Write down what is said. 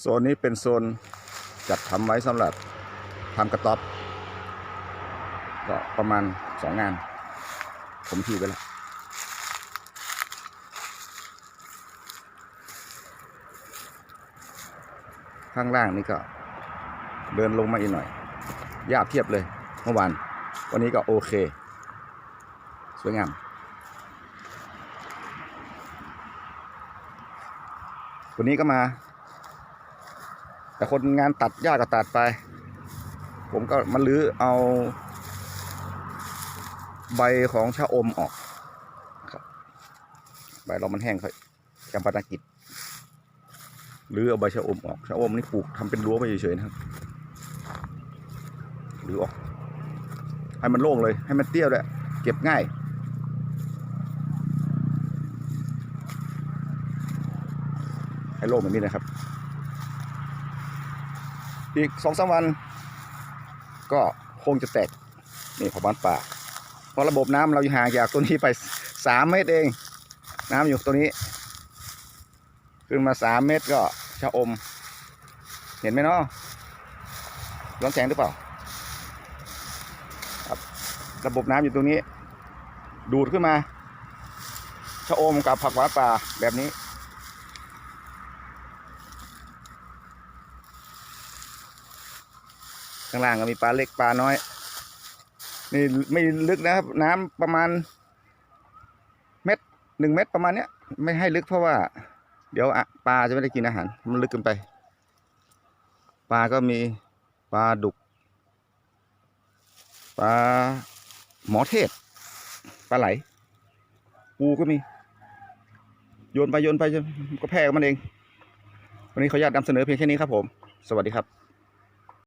โซนนี้เป็นโซนจัดทำไว้สำหรับทำกระต๊อบก็ประมาณสองงาน ผมที่ไปแล้วข้างล่างนี่ก็เดินลงมาอีกหน่อยหญ้าเพียบเลยเมื่อวานวันนี้ก็โอเค สวยงามวันนี้ก็มา แต่คนงานตัดหญ้าก็ตัดไป ผมก็มาลื้อเอาใบของชะอมออกครับใบเรามันแห้งค่อยจำปานากิจลื้อเอาใบชะอมออกชะอมนี่ปลูกทำเป็นรั้วไปเฉยๆนะครับลื้อออก ให้มันโล่งเลย ให้มันเตี้ยด้วยเก็บง่าย ให้โล่งแบบนี้นะครับ อีกสองสามวัน ก็คงจะแตกนี่ของบ้านป่าเพราะระบบน้ำเราอยู่ห่างจากตัวนี้ไปสามเมตรเอง น้ำอยู่ตัวนี้ ขึ้นมาสามเมตรก็ชะอม เห็นไหมเนาะร้อนแสงหรือเปล่าครับระบบน้ำอยู่ตรงนี้ ดูดขึ้นมาชะอมกับผักหวานป่าแบบนี้ ข้างล่างก็มีปลาเล็กปลาน้อย นี่ไม่ลึกนะครับ น้ำประมาณเม็ดหนึ่งเม็ดประมาณเนี้ย ไม่ให้ลึกเพราะว่า เดี๋ยวปลาจะไม่ได้กินอาหาร มันลึกเกินไป ปลาก็มีปลาดุกปลาหมอเทศปลาไหลปูก็มี โยนไปโยนไปก็แพร่มันเอง วันนี้ขออนุญาตนำเสนอเพียงแค่นี้ครับผม สวัสดีครับ